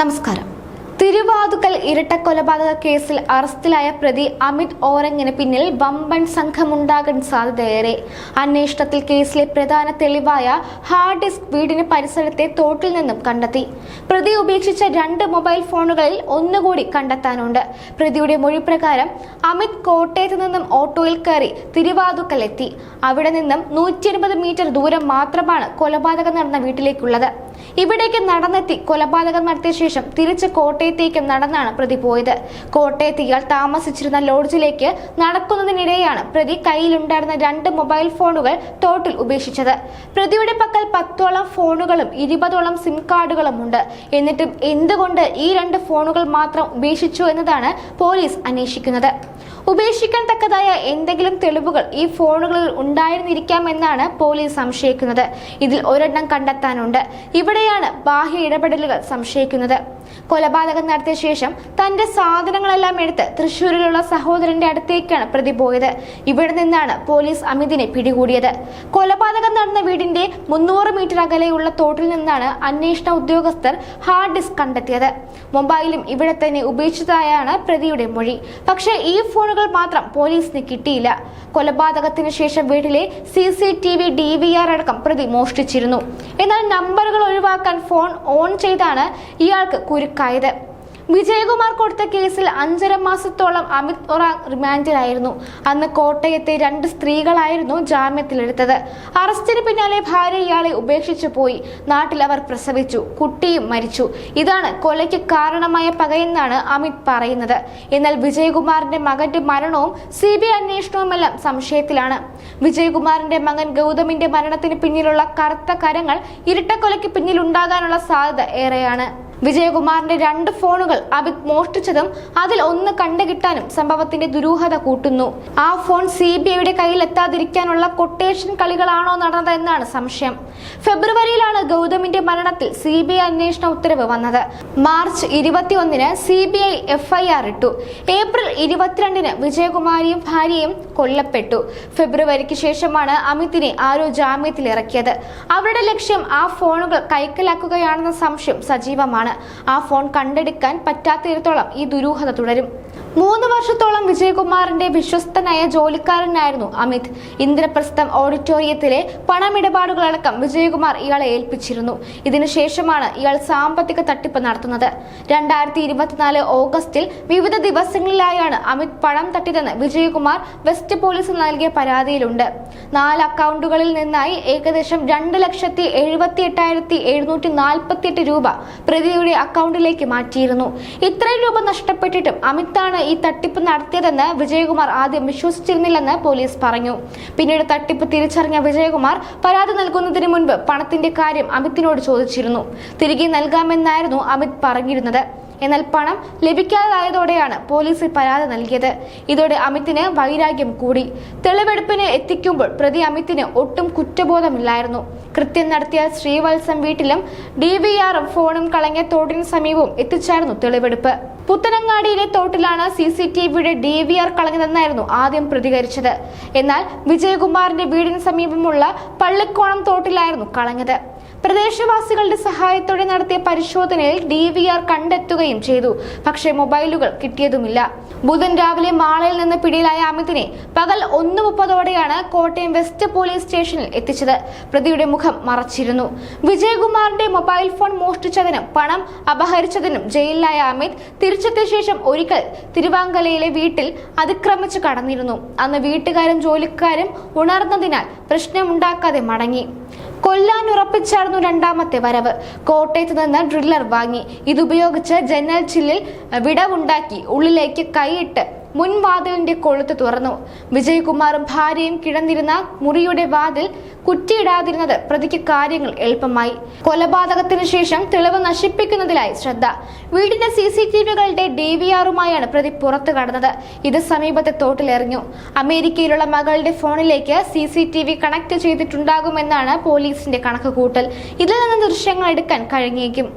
നമസ്കാരം. തിരുവാതുക്കൽ ഇരട്ടക്കൊലപാതക കേസിൽ അറസ്റ്റിലായ പ്രതി അമിത് ഓറങ്ങിന് പിന്നിൽ വമ്പൻ സംഘമുണ്ടാകാൻ സാധ്യതയേറെ. അന്വേഷണത്തിൽ കേസിലെ പ്രധാന തെളിവായ ഹാർഡ് ഡിസ്ക് വീടിന് പരിസരത്തെ തോട്ടിൽ നിന്നും കണ്ടെത്തി. പ്രതി ഉപേക്ഷിച്ച രണ്ട് മൊബൈൽ ഫോണുകളിൽ ഒന്നുകൂടി കണ്ടെത്താനുണ്ട്. പ്രതിയുടെ മൊഴി പ്രകാരം അമിത് കോട്ടയത്ത് നിന്നും ഓട്ടോയിൽ കയറി തിരുവാതുക്കൽ എത്തി അവിടെ നിന്നും നൂറ്റി മീറ്റർ ദൂരം മാത്രമാണ് കൊലപാതകം നടന്ന വീട്ടിലേക്കുള്ളത്. ഇവിടേക്ക് നടന്നെത്തി കൊലപാതകം നടത്തിയ ശേഷം തിരിച്ച് കോട്ടയത്തേക്ക് നടന്നാണ് പ്രതി പോയത്. കോട്ടയത്ത് ഇയാൾ താമസിച്ചിരുന്ന ലോഡ്ജിലേക്ക് നടക്കുന്നതിനിടെയാണ് പ്രതി കയ്യിലുണ്ടായിരുന്ന രണ്ട് മൊബൈൽ ഫോണുകൾ തോട്ടിൽ ഉപേക്ഷിച്ചത്. പ്രതിയുടെ പക്കൽ പത്തോളം ഫോണുകളും ഇരുപതോളം സിം കാർഡുകളും ഉണ്ട്. എന്നിട്ടും എന്തുകൊണ്ട് ഈ രണ്ട് ഫോണുകൾ മാത്രം ഉപേക്ഷിച്ചു എന്നതാണ് പോലീസ് അന്വേഷിക്കുന്നത്. ഉപേക്ഷിക്കാൻ തക്കതായ എന്തെങ്കിലും തെളിവുകൾ ഈ ഫോണുകളിൽ ഉണ്ടായിരുന്നിരിക്കാമെന്നാണ് പോലീസ് സംശയിക്കുന്നത്. ഇതിൽ ഒരെണ്ണം കണ്ടെത്താനുണ്ട്. ഇവിടെയാണ് ബാഹ്യ ഇടപെടലുകൾ സംശയിക്കുന്നത്. കൊലപാതകം നടത്തിയ ശേഷം തന്റെ സാധനങ്ങളെല്ലാം എടുത്ത് തൃശൂരിലുള്ള സഹോദരന്റെ അടുത്തേക്കാണ് പ്രതി പോയത്. ഇവിടെ നിന്നാണ് പോലീസ് അമിതിനെ പിടികൂടിയത്. കൊലപാതകം നടന്ന വീടിന്റെ മുന്നൂറ് മീറ്റർ അകലെയുള്ള തോട്ടിൽ നിന്നാണ് അന്വേഷണ ഉദ്യോഗസ്ഥർ ഹാർഡ് ഡിസ്ക് കണ്ടെത്തിയത്. മൊബൈലും ഇവിടെ തന്നെ ഉപേക്ഷിച്ചതായാണ് പ്രതിയുടെ മൊഴി. പക്ഷേ ഈ ഫോണുകൾ മാത്രം പോലീസിന് കിട്ടിയില്ല. കൊലപാതകത്തിന് ശേഷം വീട്ടിലെ C C T V D V R അടക്കം പ്രതി മോഷ്ടിച്ചിരുന്നു. എന്നാൽ നമ്പറുകൾ ഒഴിവാക്കാൻ ഫോൺ ഓൺ ചെയ്താണ് ഇയാൾക്ക് കുരുക്കായത്. വിജയകുമാർ കൊടുത്ത കേസിൽ അഞ്ചര മാസത്തോളം അമിത് ഒറാങ് റിമാൻഡിലായിരുന്നു. അന്ന് കോട്ടയത്തെ രണ്ട് സ്ത്രീകളായിരുന്നു ജാമ്യത്തിലെടുത്തത്. അറസ്റ്റിന് പിന്നാലെ ഭാര്യ ഇയാളെ ഉപേക്ഷിച്ചു പോയി. നാട്ടിൽ അവർ പ്രസവിച്ചു. കുട്ടിയും മരിച്ചു. ഇതാണ് കൊലയ്ക്ക് കാരണമായ പകയെന്നാണ് അമിത് പറയുന്നത്. എന്നാൽ വിജയകുമാറിന്റെ മകന്റെ മരണവും സി ബി ഐ അന്വേഷണവുമെല്ലാം സംശയത്തിലാണ്. വിജയകുമാറിന്റെ മകൻ ഗൗതമിന്റെ മരണത്തിന് പിന്നിലുള്ള കറുത്ത കരങ്ങൾ ഇരട്ടക്കൊലയ്ക്ക് പിന്നിലുണ്ടാകാനുള്ള സാധ്യത ഏറെയാണ്. വിജയകുമാറിന്റെ രണ്ട് ഫോണുകൾ അബിത് മോഷ്ടിച്ചതും അതിൽ ഒന്ന് കണ്ടുകിട്ടാനും സംഭവത്തിന്റെ ദുരൂഹത കൂട്ടുന്നു. ആ ഫോൺ സി ബി ഐയുടെ കയ്യിൽ എത്താതിരിക്കാനുള്ള കൊട്ടേഷൻ കളികളാണോ നടന്നതെന്നാണ് സംശയം. ഫെബ്രുവരിയിലാണ് ഗൗതമിന്റെ മരണത്തിൽ സി ബി ഐ അന്വേഷണ ഉത്തരവ് വന്നത്. മാർച്ച് ഇരുപത്തിയൊന്നിന് സി ബി ഐ എഫ്ഐആർ ഇട്ടു. ഏപ്രിൽ ഇരുപത്തിരണ്ടിന് വിജയകുമാരിയും ഭാര്യയും കൊല്ലപ്പെട്ടു. ഫെബ്രുവരിക്ക് ശേഷമാണ് അമിതിനെ ആരോ ജാമ്യത്തിൽ ഇറക്കിയത് അവരുടെ ലക്ഷ്യം ആ ഫോണുകൾ കൈക്കലാക്കുകയാണെന്ന സംശയം സജീവമാണ്. ആ ഫോൺ കണ്ടെടുക്കാൻ പറ്റാത്തിടത്തോളം ഈ ദുരൂഹത തുടരും. മൂന്ന് വർഷത്തോളം വിജയകുമാറിന്റെ വിശ്വസ്തനായ ജോലിക്കാരനായിരുന്നു അമിത്. ഇന്ദ്രപ്രസ്ഥം ഓഡിറ്റോറിയത്തിലെ പണമിടപാടുകളടക്കം വിജയകുമാർ ഇയാളെ ഏൽപ്പിച്ചിരുന്നു. ഇതിനുശേഷമാണ് ഇയാൾ സാമ്പത്തിക തട്ടിപ്പ് നടത്തുന്നത്. രണ്ടായിരത്തി ഇരുപത്തിനാല് ഓഗസ്റ്റിൽ വിവിധ ദിവസങ്ങളിലായാണ് അമിത് പണം തട്ടിയതെന്ന് വിജയകുമാർ വെസ്റ്റ് പോലീസിൽ നൽകിയ പരാതിയിലുണ്ട്. നാല് അക്കൗണ്ടുകളിൽ നിന്നായി ഏകദേശം രണ്ട് ലക്ഷത്തി എഴുപത്തി എട്ടായിരത്തി എഴുന്നൂറ്റി നാൽപ്പത്തി എട്ട് രൂപ പ്രതിയുടെ അക്കൗണ്ടിലേക്ക് മാറ്റിയിരുന്നു. ഇത്രയും രൂപ നഷ്ടപ്പെട്ടിട്ടും അമിതാണ് ഈ തട്ടിപ്പ് നടത്തിയതെന്ന് വിജയകുമാർ ആദ്യം വിശ്വസിച്ചിരുന്നില്ലെന്ന് പോലീസ് പറഞ്ഞു. പിന്നീട് തട്ടിപ്പ് തിരിച്ചറിഞ്ഞ വിജയകുമാർ പരാതി നൽകുന്നതിന് മുൻപ് പണത്തിന്റെ കാര്യം അമിത്തിനോട് ചോദിച്ചിരുന്നു. തിരികെ നൽകാമെന്നായിരുന്നു അമിത് പറഞ്ഞിരുന്നത്. എന്നാൽ പണം ലഭിക്കാതായതോടെയാണ് പോലീസിൽ പരാതി നൽകിയത്. ഇതോടെ അമിതിന് വൈരാഗ്യം കൂടി. തെളിവെടുപ്പിന് എത്തിക്കുമ്പോൾ പ്രതി അമിതിന് ഒട്ടും കുറ്റബോധമില്ലായിരുന്നു. കൃത്യം നടത്തിയ ശ്രീവത്സം വീട്ടിലും ഡി വി ആറും ഫോണും കളങ്ങിയ തോട്ടിന് സമീപവും എത്തിച്ചായിരുന്നു തെളിവെടുപ്പ്. പുത്തനങ്ങാടിയിലെ തോട്ടിലാണ് സി സി ടി വിയുടെ ഡി വി ആർ കളഞ്ഞതെന്നായിരുന്നു ആദ്യം പ്രതികരിച്ചത്. എന്നാൽ വിജയകുമാറിന്റെ വീടിന് സമീപമുള്ള പള്ളിക്കോണം തോട്ടിലായിരുന്നു കളഞ്ഞത്. പ്രദേശവാസികളുടെ സഹായത്തോടെ നടത്തിയ പരിശോധനയിൽ ഡി വി ആർ കണ്ടെത്തുകയും ചെയ്തു. പക്ഷേ മൊബൈലുകൾ കിട്ടിയതുമില്ല. ബുധൻ രാവിലെ മാളയിൽ നിന്ന് പിടിയിലായ അമിതിനെ പകൽ ഒന്ന് മുപ്പതോടെയാണ് കോട്ടയം വെസ്റ്റ് പോലീസ് സ്റ്റേഷനിൽ എത്തിച്ചത്. പ്രതിയുടെ മുഖം മറച്ചിരുന്നു. വിജയകുമാറിന്റെ മൊബൈൽ ഫോൺ മോഷ്ടിച്ചതിനും പണം അപഹരിച്ചതിനും ജയിലിലായ അമിത് തിരിച്ചെത്തിയ ശേഷം ഒരിക്കൽ തിരുവാങ്കലയിലെ വീട്ടിൽ അതിക്രമിച്ച് കടന്നിരുന്നു. അന്ന് വീട്ടുകാരും ജോലിക്കാരും ഉണർന്നതിനാൽ പ്രശ്നമുണ്ടാക്കാതെ മടങ്ങി. കൊല്ലാൻ ഉറപ്പിച്ചായിരുന്നു രണ്ടാമത്തെ വരവ്. കോട്ടയത്ത് നിന്ന് ഡ്രില്ലർ വാങ്ങി. ഇതുപയോഗിച്ച് ജനൽ ചില്ലിൽ വിടവുണ്ടാക്കി. ഉള്ളിലേക്ക് കൈയിട്ട് മുൻവാതിലിന്റെ കൊളുത്ത് തുറന്നു. വിജയകുമാറും ഭാര്യയും കിടന്നിരുന്ന മുറിയുടെ വാതിൽ കുറ്റിയിടാതിരുന്നത് പ്രതിക്ക് കാര്യങ്ങൾ എളുപ്പമായി. കൊലപാതകത്തിന് ശേഷം തെളിവ് നശിപ്പിക്കുന്നതിലായി ശ്രദ്ധ. വീടിന്റെ സി സി ടി വികളുടെ ഡി വി ആറുമായാണ് പ്രതി പുറത്തു കടന്നത്. ഇത് സമീപത്തെ തോട്ടിലെറിഞ്ഞു. അമേരിക്കയിലുള്ള മകളുടെ ഫോണിലേക്ക് C C T V connect ചെയ്തിട്ടുണ്ടാകുമെന്നാണ് പോലീസിന്റെ കണക്കുകൂട്ടൽ. ഇതിൽ നിന്ന് ദൃശ്യങ്ങൾ എടുക്കാൻ കഴിഞ്ഞേക്കും.